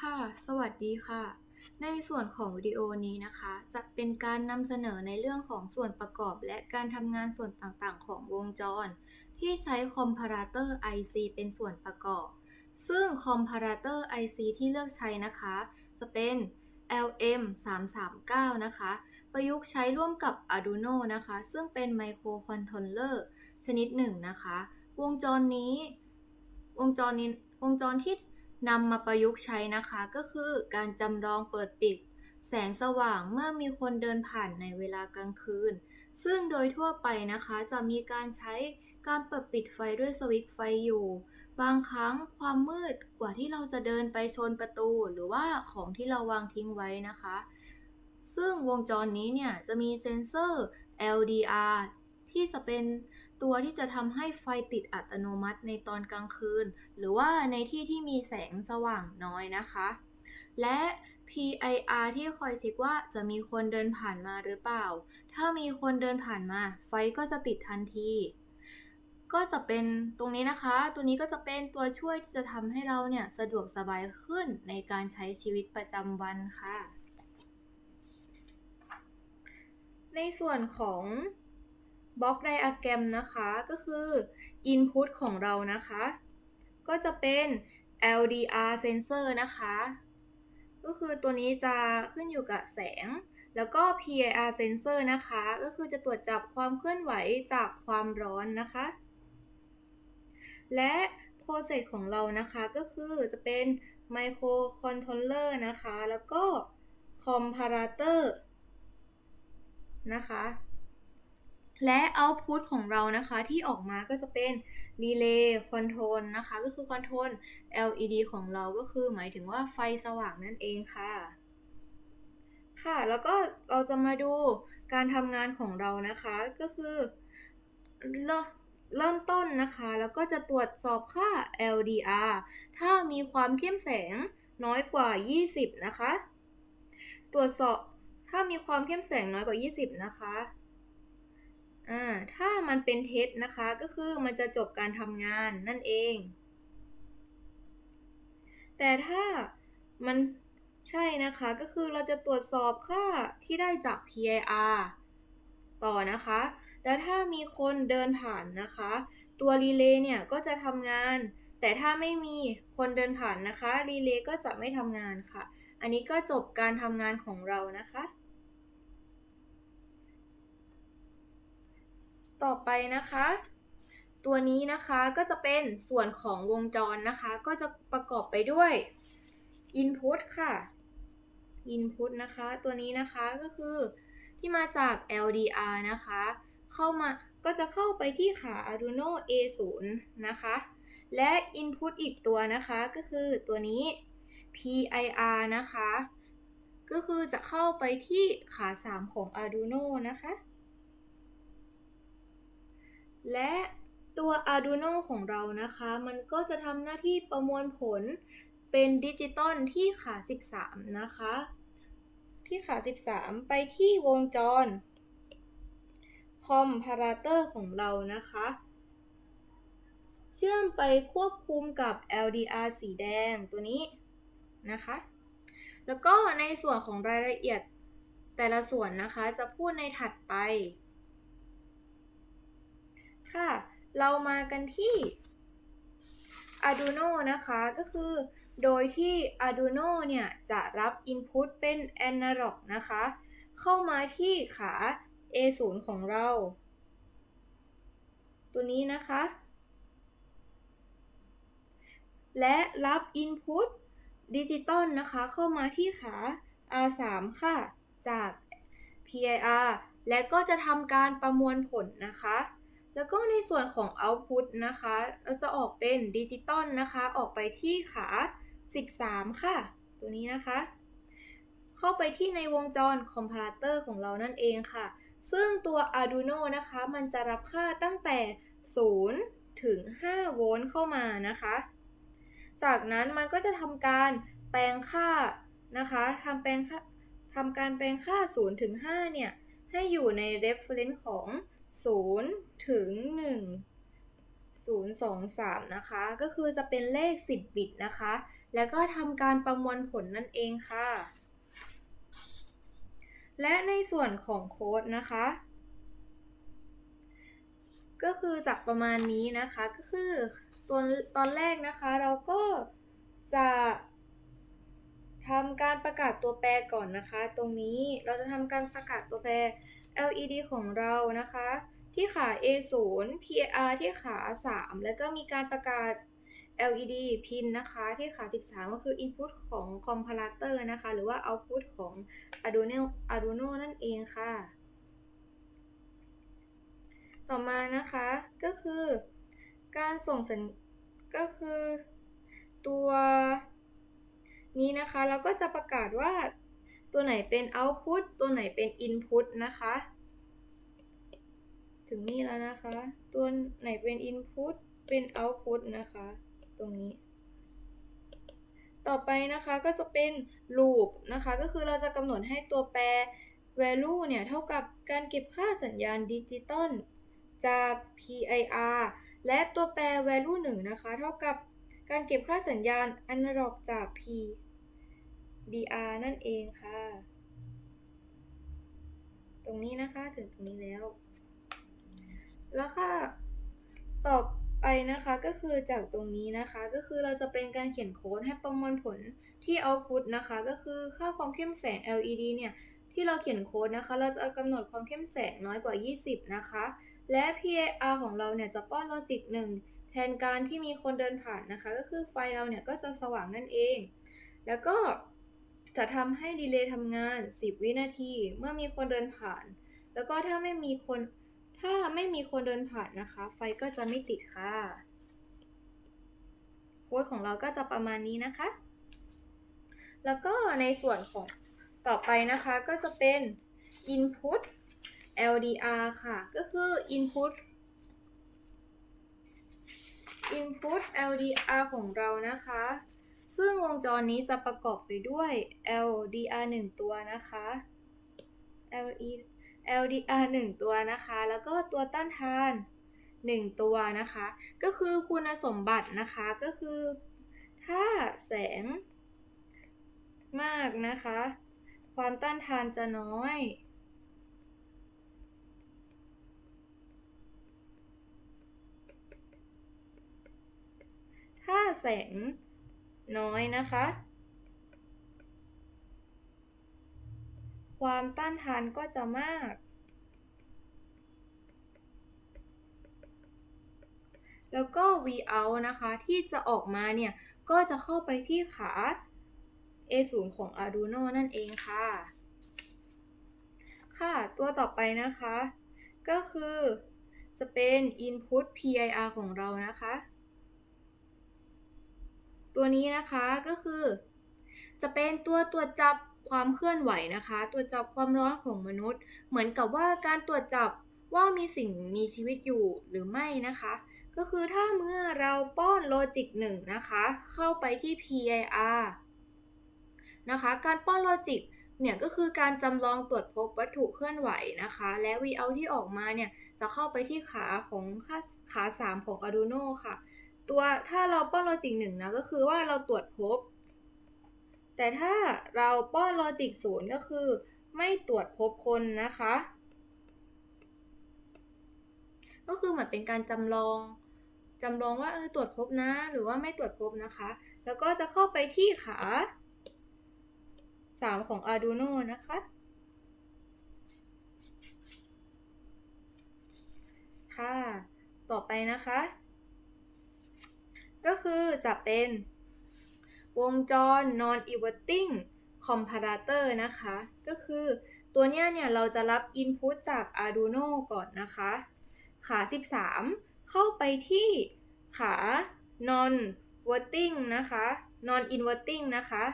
ค่ะ สวัสดีค่ะ ในส่วนของวิดีโอนี้นะคะ จะเป็นการนำเสนอในเรื่องของส่วนประกอบและการทำงานส่วนต่างๆ ของวงจร ที่ใช้คอมพาราเตอร์ IC เป็นส่วนประกอบ ซึ่งคอมพาราเตอร์ IC ที่เลือกใช้นะคะ จะเป็น LM 339นะคะ ประยุกต์ใช้ร่วมกับ Arduino นะคะ ซึ่งเป็นไมโครคอนโทรลเลอร์ชนิดหนึ่งนะคะ วงจรนี้ วงจรนี้ วงจรที่ นำมาประยุกต์ใช้นะคะก็คือการจำลองเปิดปิด แสงสว่างเมื่อมีคนเดินผ่านในเวลากลางคืน ซึ่งโดยทั่วไปนะคะจะมีการใช้การเปิดปิดไฟด้วยสวิตช์ไฟอยู่ บางครั้งความมืดกว่าที่เราจะเดินไปชนประตู หรือว่าของที่เราวางทิ้งไว้นะคะ ซึ่งวงจรนี้เนี่ยจะมีเซ็นเซอร์ LDR ที่จะเป็น ตัวที่จะทำให้ไฟติดอัตโนมัติในตอนกลางคืน หรือว่าในที่ที่มีแสงสว่างน้อยนะคะ และ PIR ที่คอยเช็คว่าจะมีคนเดินผ่านมาหรือเปล่า ถ้ามีคนเดินผ่านมา ไฟก็จะติดทันที ก็จะเป็นตรงนี้นะคะ ตัวนี้ก็จะเป็นตัวช่วยที่จะทำให้เราเนี่ยสะดวกสบายขึ้นในการใช้ชีวิตประจำวันค่ะ ในส่วนของ บล็อกไดอะแกรมนะคะก็คือ Input ของเรานะคะ ก็จะเป็น LDR sensor นะคะ ก็คือตัวนี้จะขึ้นอยู่กับแสง แล้วก็ PIR sensor นะคะ ก็คือจะตรวจจับความเคลื่อนไหวจากความร้อนนะคะ และ process ของเรานะคะก็คือจะเป็น microcontroller นะคะ แล้วก็ comparator นะคะ และ output ของเรานะคะที่ออกมาก็จะเป็น relay control นะคะ ก็คือ control LED ของเราก็คือหมายถึงว่าไฟสว่างนั่นเองค่ะ ค่ะ แล้วก็เราจะมาดูการทำงานของเรานะคะก็คือเริ่มเริ่มต้นนะคะ แล้วก็จะตรวจสอบค่า LDR ถ้ามีความเข้มแสงน้อยกว่า 20 นะคะ ตรวจสอบถ้ามีความเข้มแสงน้อยกว่า 20 นะคะ อ่าถ้ามันเป็นเท็จนะคะก็คือมันจะจบการทำงานนั่นเอง แต่ถ้ามันใช่นะคะก็คือเราจะตรวจสอบค่าที่ได้จาก PIR ต่อนะคะแล้วถ้ามีคนเดินผ่านนะคะ ตัวรีเลย์เนี่ยก็จะทำงาน แต่ถ้าไม่มีคนเดินผ่านนะคะรีเลย์ก็จะไม่ทำงานค่ะ อันนี้ก็จบการทำงานของเรานะคะ ต่อไปนะคะ ตัวนี้นะคะก็จะเป็นส่วนของวงจรนะคะ ก็จะประกอบไปด้วย Input ค่ะ Input นะคะ ตัวนี้นะคะก็คือที่มาจาก LDR นะคะ เข้ามาก็จะเข้าไปที่ขา Arduino A0 นะคะ และ Input อีกตัวนะคะก็คือตัวนี้ PIR นะคะ ก็คือจะเข้าไปที่ขา 3 ของ Arduino นะคะ และตัว Arduino ของเรานะคะ มันก็จะทำหน้าที่ประมวลผลเป็นดิจิตอลที่ขา 13 นะคะ ที่ขา 13 ไปที่วงจรคอมพาราเตอร์ของเรานะคะ เชื่อมไปควบคุมกับ LDR สีแดงตัวนี้นะคะ แล้วก็ในส่วนของรายละเอียดแต่ละส่วนนะคะจะพูดในถัดไป ค่ะ เรามากันที่ Arduino นะคะ ก็คือ โดยที่ Arduino เนี่ย จะรับ Input เป็น Analog นะคะ เข้ามาที่ขา A0 ของเรา ตัวนี้นะคะ และรับ Input ดิจิตอลนะคะ เข้ามาที่ขา R3 ค่ะ จาก PIR และก็จะทำการประมวลผลนะคะ แล้วก็ในส่วนของ Output นะคะเราจะออกเป็นดิจิตอลนะคะ ออกไปที่ขา 13 ค่ะ ตัวนี้นะคะ เข้าไปที่ในวงจรคอมพาราเตอร์ของเรานั่นเองค่ะ ซึ่งตัว Arduino นะคะ มันจะรับค่าตั้งแต่ 0 ถึง 5 โวลต์เข้ามานะคะ จากนั้นมันก็จะทำการแปลงค่านะคะทำแปลงค่าทำการแปลงค่า 0 ถึง 5 เนี่ย ให้อยู่ใน reference ของ 0 ถึง 1 0 2 3 นะคะ ก็คือจะเป็นเลข 10 บิตนะคะ แล้วก็ทำการประมวลผลนั่นเองค่ะ และในส่วนของโค้ดนะคะ ก็คือจากประมาณนี้นะคะ ก็คือตัวตอนแรกนะคะเราก็จะทำการประกาศตัวแปรก่อนนะคะ ตรงนี้เราจะทำการประกาศตัวแปร LED ของเรานะคะ ที่ขา A0 PR ที่ขา 3 แล้วก็มีการประกาศ LED pin นะคะที่ขา 13 ก็คือ input ของ comparator นะคะ หรือว่า output ของ Arduino Arduino นั่นเองค่ะ ต่อมานะคะก็คือ การส่งสัญก็คือ ตัวนี้นะคะ เราก็จะประกาศว่า ตัวไหนเป็น output ตัวไหนเป็น input นะคะ ถึงนี่แล้วนะคะ ตัวไหนเป็น input เป็น output นะคะ ตรงนี้ ต่อไปนะคะก็จะเป็น loop นะคะ ก็คือเราจะกำหนดให้ตัวแปร value เนี่ย เท่ากับการเก็บค่าสัญญาณดิจิตอลจาก PIR และตัวแปร value 1 นะคะ เท่ากับการเก็บค่าสัญญาณ analog จาก p dr นั่นเองค่ะ ตรงนี้นะคะถึงตรงนี้แล้ว แล้วค่ะต่อไปนะคะก็คือจากตรงนี้นะคะ ก็คือเราจะเป็นการเขียนโค้ดให้ประมวลผลที่ output นะคะ ก็คือค่าความเข้มแสง LED เนี่ย ที่เราเขียนโค้ดนะคะ เราจะกำหนดความเข้มแสงน้อยกว่า 20 นะคะ และ PAR ของเราเนี่ยจะป้อนลอจิก1แทนการที่มีคนเดินผ่านนะคะ ก็คือไฟเราเนี่ยก็จะสว่างนั่นเอง แล้วก็ จะทำให้ดีเลย์ทำงาน 10 วินาที เมื่อมีคนเดินผ่าน แล้วก็ถ้าไม่มีคนถ้าไม่มีคนเดินผ่านนะคะ ไฟก็จะไม่ติดค่ะ โค้ดของเราก็จะประมาณนี้นะคะ แล้วก็ในส่วนของต่อไปนะคะก็จะเป็น input LDR ค่ะ ก็คือ input input LDR ของเรานะคะ ซึ่งวงจรนี้จะประกอบไปด้วย LDR 1 ตัวนะคะ LE LDR 1 ตัวนะคะ แล้วก็ตัวต้านทาน 1 ตัวนะคะ ก็คือคุณสมบัตินะคะก็คือ ถ้าแสงมากนะคะ ความต้านทานจะน้อย ถ้าแสง น้อยนะคะ ความต้านทานก็จะมาก แล้วก็ Vout นะคะ ที่จะออกมาเนี่ย ก็จะเข้าไปที่ขา A0 ของ Arduino นั่นเองค่ะ ค่ะ ตัวต่อไปนะคะ ก็คือจะเป็น Input PIR ของเรานะคะ ตัวนี้นะคะก็คือ จะเป็นตัวตรวจจับความเคลื่อนไหวนะคะ ตรวจจับความร้อนของมนุษย์ เหมือนกับว่าการตรวจจับว่ามีสิ่งมีชีวิตอยู่หรือไม่นะคะ ก็คือถ้าเมื่อเราป้อนโลจิก1นะคะ เข้าไปที่ PIR นะคะ การป้อนโลจิกเนี่ยก็คือการจำลองตรวจพบวัตถุเคลื่อนไหวนะคะ และ Vout ที่ออกมาเนี่ยจะเข้าไปที่ขาของขา3ของ Arduino ค่ะ ตัวถ้าเราป้อนโลจิก1นะก็คือว่าเราตรวจพบ แต่ถ้าเราป้อนโลจิก0ก็คือ ไม่ตรวจพบคนนะคะ ก็คือเหมือนเป็นการจำลองจำลองว่าเออตรวจพบนะ หรือว่าไม่ตรวจพบนะคะ แล้วก็จะเข้าไปที่ขา 3 ของ Arduino นะคะ ค่ะ ต่อไปนะคะ ก็คือจะเป็นวงจร non inverting comparator นะคะ ก็คือตัวเนี้ยเนี่ยเราจะรับ input จาก Arduino ก่อนนะคะ ขา 13 เข้าไปที่ขา non inverting นะคะ non inverting นะคะ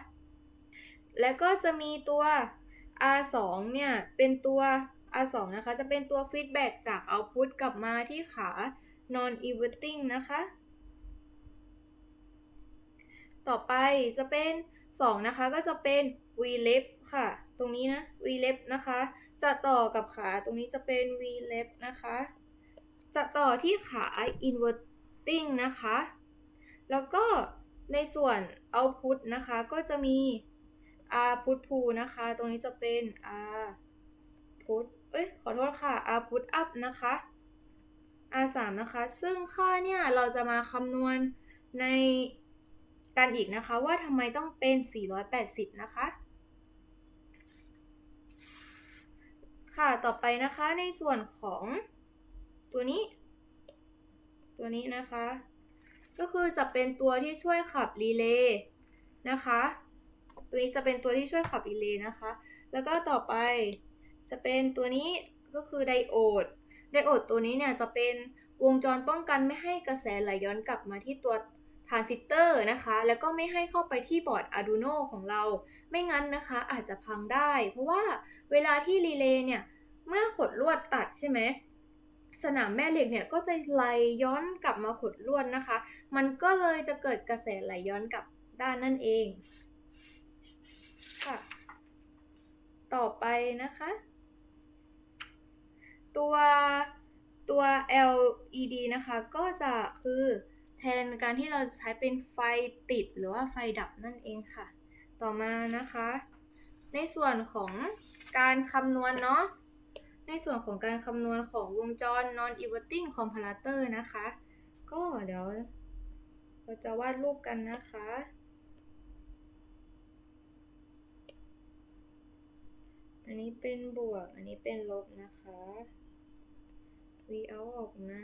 แล้วก็จะมีตัว R2 เนี่ยเป็นตัว R2 นะคะ จะเป็นตัว feedback จาก output กลับมาที่ขา non inverting นะคะ ต่อไปจะเป็น 2 นะคะก็จะเป็น V left ค่ะ ตรงนี้นะ V left นะคะ จะต่อกับขาตรงนี้จะเป็น V left นะคะ จะต่อที่ขา inverting นะคะ แล้วก็ในส่วน output นะคะก็จะมี r put pull นะคะ ตรงนี้จะเป็น r put เอ้ยขอโทษค่ะ r put up นะคะ r 3นะคะ ซึ่งค่าเนี่ยเราจะมาคำนวณใน กันอีกนะคะว่าทำไมต้องเป็น 480 นะคะ ค่ะ ต่อไปนะคะในส่วนของตัวนี้ ตัวนี้นะคะ ก็คือจะเป็นตัวที่ช่วยขับรีเลย์นะคะ ตัวนี้จะเป็นตัวที่ช่วยขับรีเลย์นะคะ แล้วก็ต่อไปจะเป็นตัวนี้ก็คือไดโอด ไดโอดตัวนี้เนี่ยจะเป็นวงจรป้องกันไม่ให้กระแสไหลย้อนกลับมาที่ตัว ทรานซิสเตอร์นะคะ แล้วก็ไม่ให้เข้าไปที่บอร์ด Arduino ของเรา ไม่งั้นนะคะอาจจะพังได้ เพราะว่าเวลาที่รีเลย์เนี่ย เมื่อขดลวดตัดใช่ไหมสนามแม่เหล็กเนี่ยก็จะไหลย้อนกลับมาขดลวดนะคะ มันก็เลยจะเกิดกระแสไหลย้อนกลับด้านนั่นเองค่ะ ต่อไปนะคะ ตัวตัว LED นะคะก็จะคือ แทนการที่เราใช้เป็นไฟติดหรือว่าไฟดับนั่นเองค่ะ ต่อมานะคะ ในส่วนของการคำนวณเนาะในส่วนของการคำนวณของวงจร non inverting comparator นะคะ ก็เดี๋ยว เราจะวาดรูปกันนะคะ อันนี้เป็นบวก อันนี้เป็นลบนะคะ v out ออกมา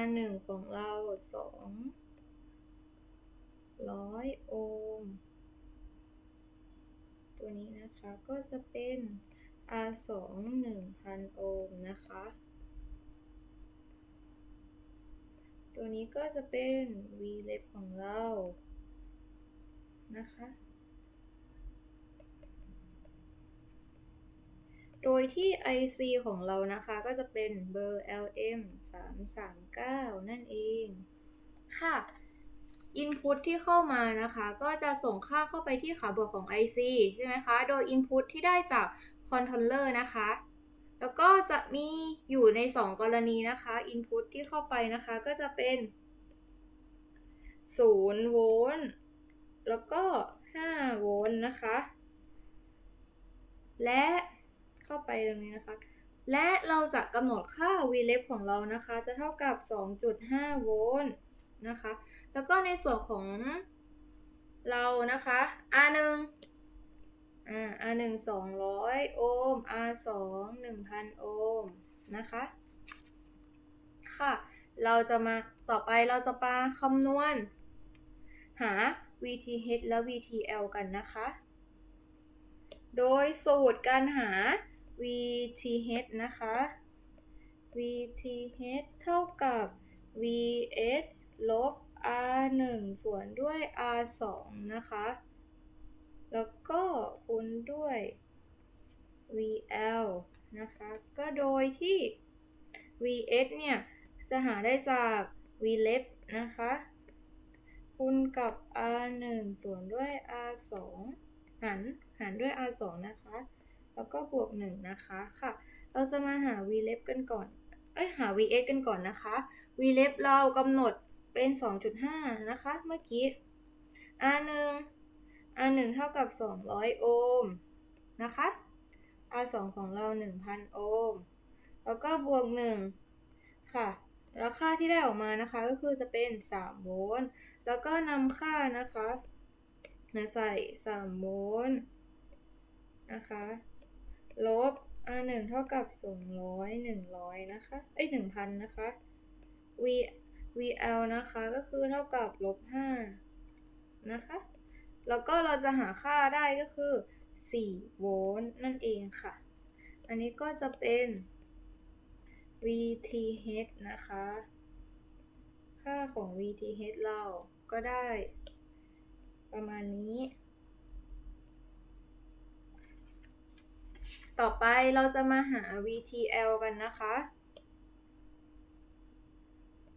r หนึ่งของเราสองร้อยโอห์ม ตัวนี้นะคะก็จะเป็น R 2 1000 โอห์มนะคะ ตัวนี้ก็จะเป็น V left ของเรานะคะ โดยที่ IC ของเรานะคะก็จะเป็นเบอร์ LM 339 นั่นเองค่ะ Input ที่เข้ามานะคะ ก็จะส่งค่าเข้าไปที่ขาบวกของ IC ใช่ไหมคะ โดย Input ที่ได้จาก Controller นะคะ แล้วก็จะมีอยู่ใน 2 กรณีนะคะ Input ที่เข้าไปนะคะก็จะเป็น0โวลต์แล้วก็5โวลต์นะคะ และ เข้าไปตรงนี้นะคะ และเราจะกำหนดค่า VLEP ของเรานะคะ จะเท่ากับ 2.5 โวลต์นะคะ แล้วก็ในส่วนของเรานะคะ R1 อ่า R1 200 โอห์ม R2 1,000 โอห์มนะคะ ค่ะ เราจะมาต่อไปเราจะมาคำนวณ หา VTH และ VTL กันนะคะ โดยสูตรการหา VTH นะคะ VTH เท่ากับ VH ลบ R1 ส่วนด้วย R2 นะคะ แล้วก็คูณด้วย VL นะคะ ก็โดยที่ VH เนี่ย จะหาได้จาก VLEP นะคะ คูณกับ R1 ส่วนด้วย R2 หารหารด้วย R2 นะคะ แล้วก็บวก1นะคะค่ะ เราจะมาหา VLEP กันก่อน เอ้ยหา VH กันก่อนนะคะ VLEP เรากำหนดเป็น 2.5 นะคะ เมื่อกี้ R1 R1 เท่ากับ 200 โอห์มนะคะ R2 ของเรา 1,000 โอห์มแล้วก็บวก 1 ค่ะแล้วค่าที่ได้ออกมานะคะก็คือจะเป็น 3 โวลต์ แล้วก็นำค่านะคะมาใส่ 3 โวลต์นะคะ ลบ R1 เท่ากับ200 100นะคะ เอ้ย1,000นะคะ V VL นะคะก็คือเท่ากับลบ5นะคะ แล้วก็เราจะหาค่าได้ก็คือ4โวลต์นั่นเองค่ะ อันนี้ก็จะเป็น VTH นะคะ ค่าของ VTH เราก็ได้ประมาณนี้ ต่อไปเราจะมาหา VTL กันนะคะ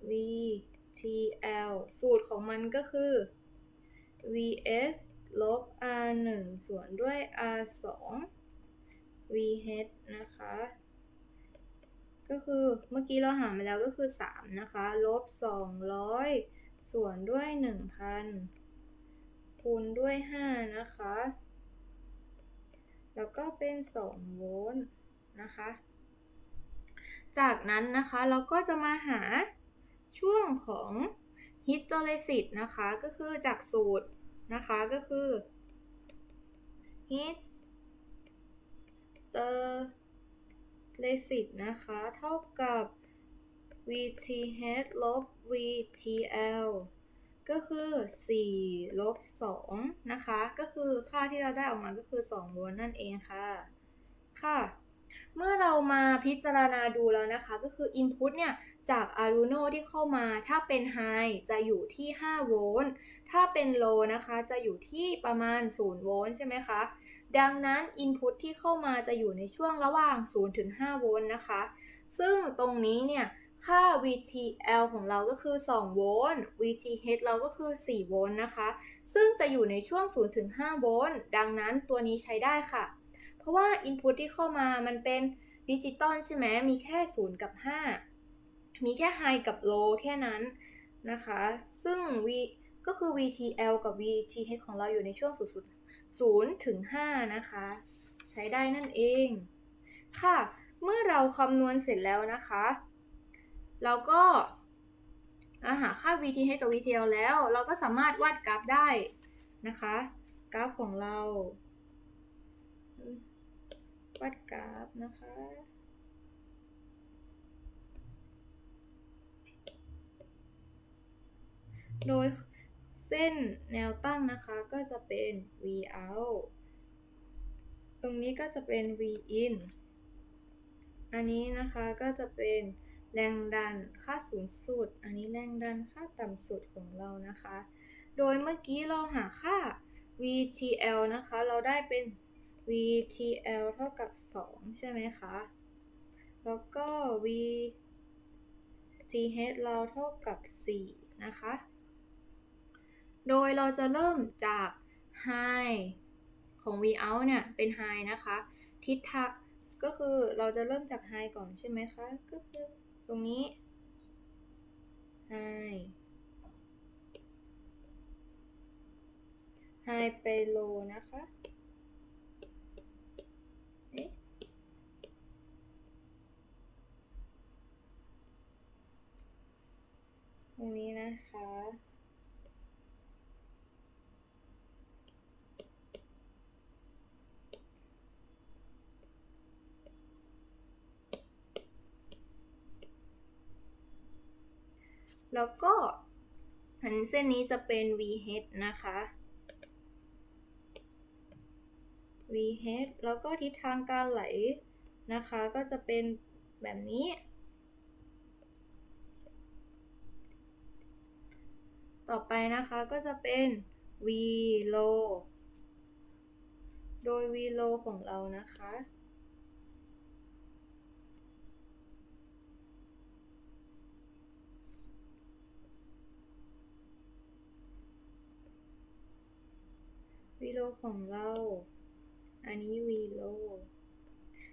VTL สูตรของมันก็คือ VS ลบ R1 ส่วนด้วย R2 VH นะคะ ก็คือเมื่อกี้เราหามาแล้วก็คือ 3 นะคะ ลบ 200 ส่วนด้วย 1,000 คูณด้วย 5 นะคะ แล้วก็เป็น 2 โวลต์นะคะ จากนั้นนะคะเราก็จะมาหาช่วงของฮิสโตเลซิสนะคะก็คือจากสูตรนะคะก็คือฮิสเตอร์เลสิตนะคะ เท่ากับ VTH ลบ VTL ก็คือ4ลบ2นะคะ ก็คือค่าที่เราได้ออกมาก็คือ2โวลต์นั่นเองค่ะ ค่ะ เมื่อเรามาพิจารณาดูแล้วนะคะ ก็คือ Input เนี่ย จาก Arduino ที่เข้ามา ถ้าเป็น High จะอยู่ที่ 5 โวลต์ ถ้าเป็น Low นะคะ จะอยู่ที่ประมาณ 0 โวลต์ใช่ไหมคะ ดังนั้น Input ที่เข้ามาจะอยู่ในช่วงระหว่าง 0 ถึง 5 โวลต์นะคะ ซึ่งตรงนี้เนี่ย ค่า VTL ของเราก็คือ 2 โวลต์ VTH เราก็คือ 4 โวลต์นะคะ ซึ่งจะอยู่ในช่วง 0 ถึง 5 โวลต์ ดังนั้นตัวนี้ใช้ได้ค่ะ เพราะว่า Input ที่เข้ามามันเป็นดิจิตอลใช่ไหม มีแค่ 0 กับ 5 มีแค่ High กับ Low แค่นั้นนะคะ ซึ่ง V ก็คือ VTL กับ VTH ของเราอยู่ในช่วง0 0ถึง 5 นะคะ ใช้ได้นั่นเอง ค่ะ เมื่อเราคำนวณเสร็จแล้วนะคะ เราก็หาค่า VTH กับ VTL แล้ว เราก็สามารถวาดกราฟได้นะคะ กราฟของเรา วาดกราฟนะคะ โดยเส้นแนวตั้งนะคะก็จะเป็น V out ตรงนี้ก็จะเป็น V in อันนี้นะคะก็จะเป็น แรงดันค่าสูงสุด อันนี้แรงดันค่าต่ำสุดของเรานะคะ โดยเมื่อกี้เราหาค่า VTL นะคะ เราได้เป็น VTL เท่ากับ 2 ใช่ไหมคะ แล้วก็ VTH เราเท่ากับ 4 นะคะ โดยเราจะเริ่มจาก High ของ V out เนี่ย เป็น High นะคะ ทิศทางก็คือเราจะเริ่มจาก High ก่อนใช่ไหมคะ ก็คือ ตรงนี้ High High ไป Low นะคะ เอ๊ะ ตรงนี้นะคะ แล้วก็อันเส้นนี้จะเป็น VH นะคะ VH แล้วก็ทิศทางการไหลนะคะ ก็จะเป็นแบบนี้ ต่อไปนะคะก็จะเป็น V low โดย V low ของเรานะคะ วีโลของเรา อันนี้วีโล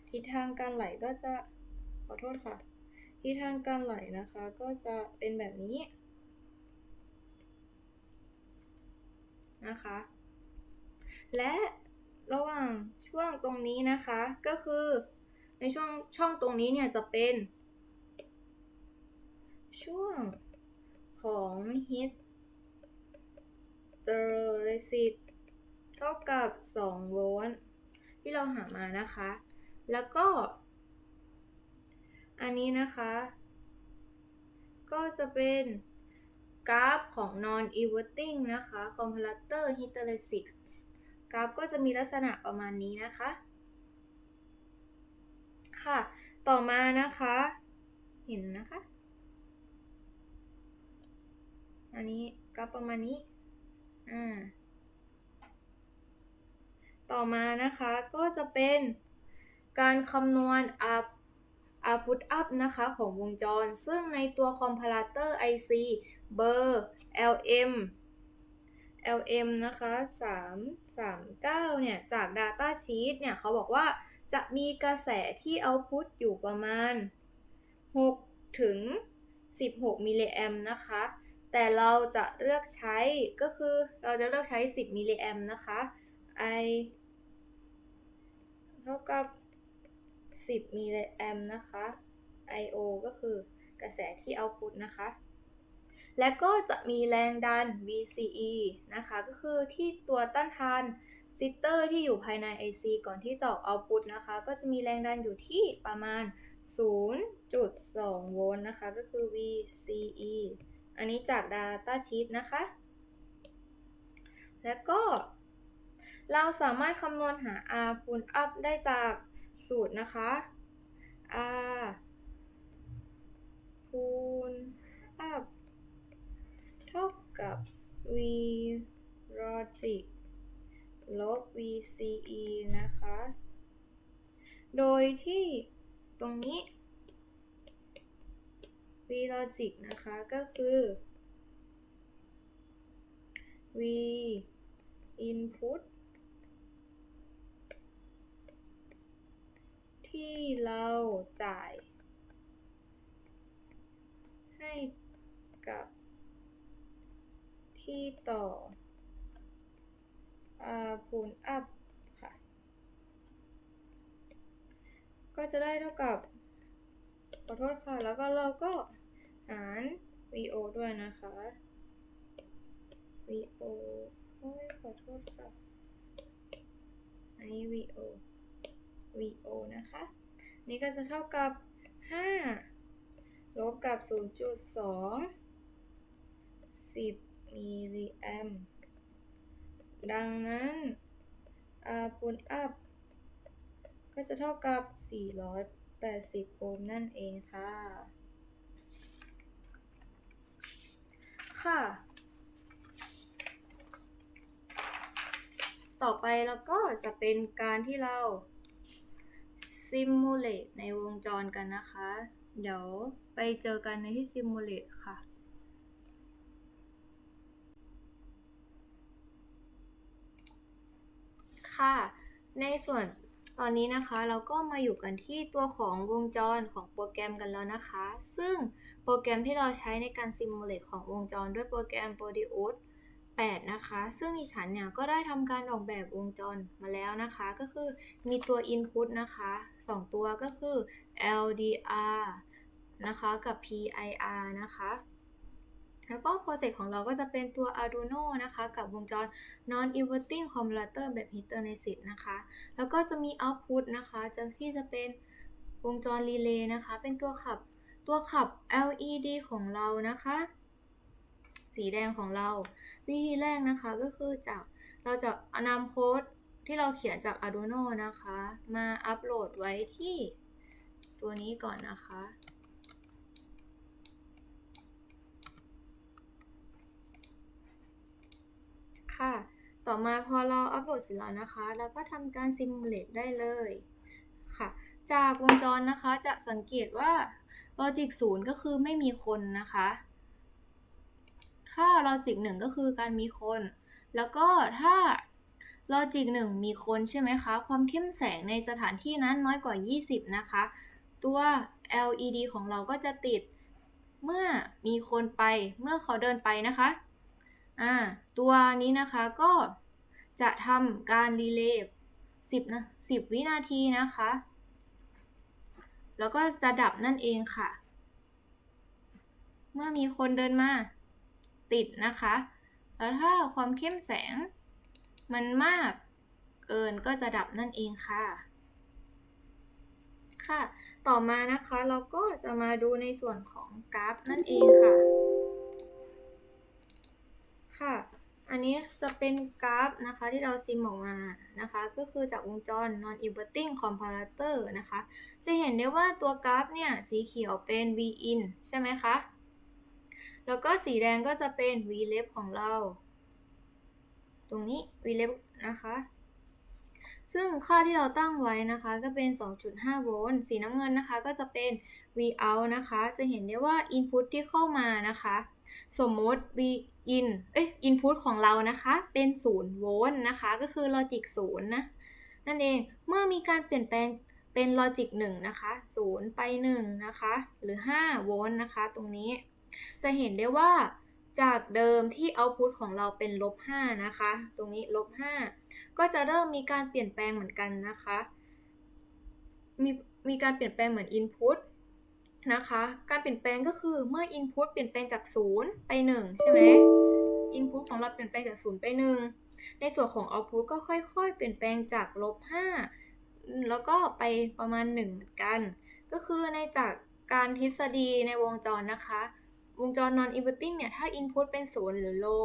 ทิศทางการไหลก็จะ ขอโทษค่ะ ทิศทางการไหลนะคะ ก็จะเป็นแบบนี้นะคะ และระหว่างช่วงตรงนี้นะคะ ก็คือในช่วงช่องตรงนี้เนี่ยจะเป็น ช่วงของ hit the resist เเท่ากับ2โวลต์ที่เราหามานะคะ แล้วก็ อันนี้นะคะ ก็จะเป็นกราฟของ non inverting นะคะ comparator hysteresis กราฟก็จะมีลักษณะประมาณนี้นะคะ ค่ะ ต่อมานะคะ เห็นนะคะ อันนี้กราฟประมาณนี้ อ่า ต่อมานะคะก็จะเป็นการคำนวณ up output up นะคะของวงจร ซึ่งในตัว comparator IC เบอร์ LM LM นะคะ339 เนี่ย จาก data sheet เนี่ย เขาบอกว่าจะมีกระแสที่ output อยู่ประมาณ 6 ถึง 16 มิลลิแอมนะคะ แต่เราจะเลือกใช้ก็คือเราจะเลือกใช้ 10 มิลลิแอมนะคะ I เท่ากับ 10มิลลิแอมนะคะ I/O ก็คือกระแสที่เอาพุตนะคะ และก็จะมีแรงดัน VCE นะคะ ก็คือที่ตัวต้านทานซิสเตอร์ที่อยู่ภายใน IC ก่อนที่จะออกเอาพุตนะคะ ก็จะมีแรงดันอยู่ที่ประมาณ 0.2 โวลต์นะคะ ก็คือ VCE อันนี้จาก Data Sheet นะคะ แล้วก็ เราสามารถคำนวณหา R คูณ up ได้จากสูตรนะคะ R คูณ up เท่ากับ V logic ลบ VCE นะคะ โดยที่ตรงนี้ V logic นะคะก็คือ V input ที่เราจ่าย ให้กับที่ต่อ R คูณ up ค่ะ ก็จะได้เท่ากับ ขอโทษค่ะ แล้วก็เราก็หาร VO ด้วยนะคะ VO โอ้ยขอโทษค่ะอันนี้ VO VO นะคะ นี่ก็จะเท่ากับ 5 ลบกับ 0.2 10 มิลลิแอมดังนั้น R คูณ up ก็จะเท่ากับ 480 โอห์มนั่นเองค่ะ ค่ะ ต่อไปเราก็จะเป็นการที่เรา simulate ในวงจรกันนะคะ เดี๋ยวไปเจอกันในที่ simulate ค่ะค่ะ ในส่วนตอนนี้นะคะเราก็มาอยู่กันที่ตัวของวงจรของโปรแกรมกันแล้วนะคะ ซึ่งโปรแกรมที่เราใช้ในการ simulate ของวงจรด้วยโปรแกรม Proteus 8 นะคะ ซึ่งดิฉันเนี่ยก็ได้ทำการออกแบบวงจรมาแล้วนะคะ ก็คือมีตัว input นะคะ 2 ตัวก็คือ LDR นะคะกับ PIR นะคะ แล้วก็ process ของเราก็จะเป็นตัว Arduino นะคะ กับวงจร non inverting converter แบบ Heterogeneous นะคะ แล้วก็จะมี output นะคะจะที่จะเป็นวงจร relay นะคะ เป็นตัวขับตัวขับ LED ของเรานะคะ สีแดงของเรา วิธีแรกนะคะก็คือจากเราจะนำโค้ด ที่เราเขียนจาก Arduino นะคะ มาอัปโหลดไว้ที่ตัวนี้ก่อนนะคะ ค่ะ ต่อมาพอเราอัปโหลดเสร็จแล้วนะคะ เราก็ทำการ simulate ได้เลยค่ะ จากวงจรนะคะจะสังเกตว่า logic 0ก็คือไม่มีคนนะคะ ถ้า logic 1ก็คือการมีคน แล้วก็ถ้า logic 1มีคนใช่ไหมคะ ความเข้มแสงในสถานที่นั้นน้อยกว่า 20 นะคะ ตัว LED ของเราก็จะติดเมื่อมีคนไปเมื่อเขาเดินไปนะคะอ่าตัวนี้นะคะก็จะทำการรีเลย์10นะ10 วินาทีนะคะ แล้วก็จะดับนั่นเองค่ะ เมื่อมีคนเดินมาติดนะคะ แล้วถ้าความเข้มแสง มันมากเกินก็จะดับนั่นเองค่ะ ค่ะ ต่อมานะคะเราก็จะมาดูในส่วนของกราฟนั่นเองค่ะ ค่ะ อันนี้จะเป็นกราฟนะคะที่เราซิมออกมานะคะ ก็คือจากวงจร non inverting comparator นะคะ จะเห็นได้ว่าตัวกราฟเนี่ย สีเขียวเป็น V in ใช่ไหมคะ แล้วก็สีแดงก็จะเป็น V left ของเรา ตรงนี้ V left นะคะ ซึ่งค่าที่เราตั้งไว้นะคะก็เป็น 2.5 โวลต์ สีน้ำเงินนะคะก็จะเป็น V out นะคะ จะเห็นได้ว่า input ที่เข้ามานะคะ สมมติ V in เอ้ย input ของเรานะคะเป็น0โวลต์นะคะ ก็คือ logic 0นะ นั่นเอง เมื่อมีการเปลี่ยนแปลงเป็น logic 1นะคะ 0 ไป 1 นะคะ หรือ 5 โวลต์นะคะ ตรงนี้ จะเห็นได้ว่า จากเดิมที่ output ของเราเป็นลบ5นะคะ ตรงนี้ลบ5ก็จะเริ่มมีการเปลี่ยนแปลงเหมือนกันนะคะ มีมีการเปลี่ยนแปลงเหมือน input นะคะ การเปลี่ยนแปลงก็คือเมื่อ input เปลี่ยนแปลงจาก 0 ไป 1 ใช่ไหม input ของเราเปลี่ยนแปลงจาก 0 ไป 1 ในส่วนของ output ก็ค่อย ๆ เปลี่ยนแปลงจากลบ5แล้วก็ไปประมาณ 1 เหมือนกัน ก็คือในจากการทฤษฎีในวงจรนะคะ วงจร non inverting เนี่ย ถ้า input เป็น 0 หรือ low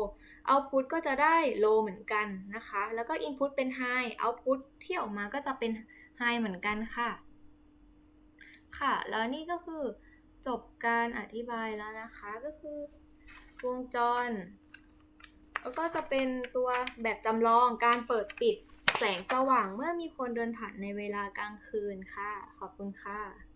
output ก็จะได้ low เหมือนกันนะคะ แล้วก็ input เป็น high output ที่ออกมาก็จะเป็น high เหมือนกันค่ะ ค่ะ แล้วนี่ก็คือจบการอธิบายแล้วนะคะ ก็คือ วงจร แล้วก็จะเป็นตัวแบบจำลองการเปิดปิดแสงสว่างเมื่อมีคนเดินผ่านในเวลากลางคืนค่ะ ขอบคุณค่ะ